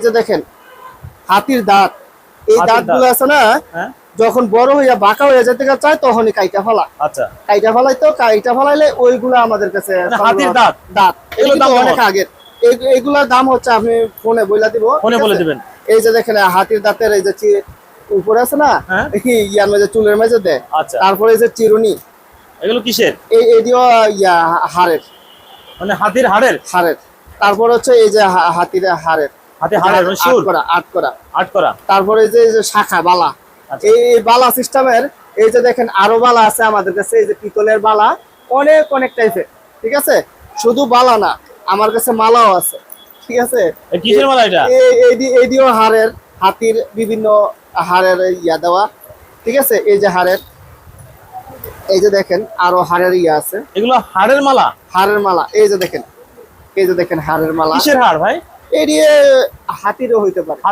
এই যে দেখেন হাতির দাঁত। এই দাঁত। গুলো আছে না হ্যাঁ? যখন বড় হইয়া বাঁকা হয়ে যেতে চায় তখনই কাইটা ফেলা। আচ্ছা। কাইটা ফেলাই তো কাইটা ফেলাইলে ওইগুলো আমাদের কাছে মানে হাতির দাঁত? দাঁত। এগুলো দাম অনেক? আগের। এই- এগুলোর দাম হচ্ছে আপনি ফোনে বইলা দিব ফোনে বলে দিবেন। এই যে দেখেন হাতির দাঁতের এই যে উপরে আছে না হ্যাঁ। ইয়ার মাঝে চুলের মাঝে দেয় আচ্ছা। তারপরে এই যে চিরুনি। এগুলো কিসের? এই এদিও ইয়া হাড়ের। মানে হাতির হাড়ের? হাড়ের। তারপর হচ্ছে এই যে হাতির হাড়ের। হাতে করা আট করা। আট করা? তারপরে যে যে শাখা বালা। আচ্ছা। এই বালা সিস্টেমের এই যে দেখেন আরও বালা আছে আমাদের কাছে এই যে পিতলের বালা অনেক অনেক টাইপের ঠিক আছে? শুধু বালা না আমার কাছে মালাও আছে ঠিক আছে? কিসের মালা এটা? এই- এই দি- দিয়েও হাড়ের হাতির বিভিন্ন হাড়ের ইয়া দেওয়া ঠিক আছে? এই যে হাড়ের এই যে দেখেন আরও হাড়ের ইয়া আছে। এগুলো হাড়ের মালা? হাড়ের মালা এই যে দেখেন এই যে দেখেন হাড়ের মালা কিসের হাড় ভাই? এই দিয়ে হাতিরও হইতে পারে।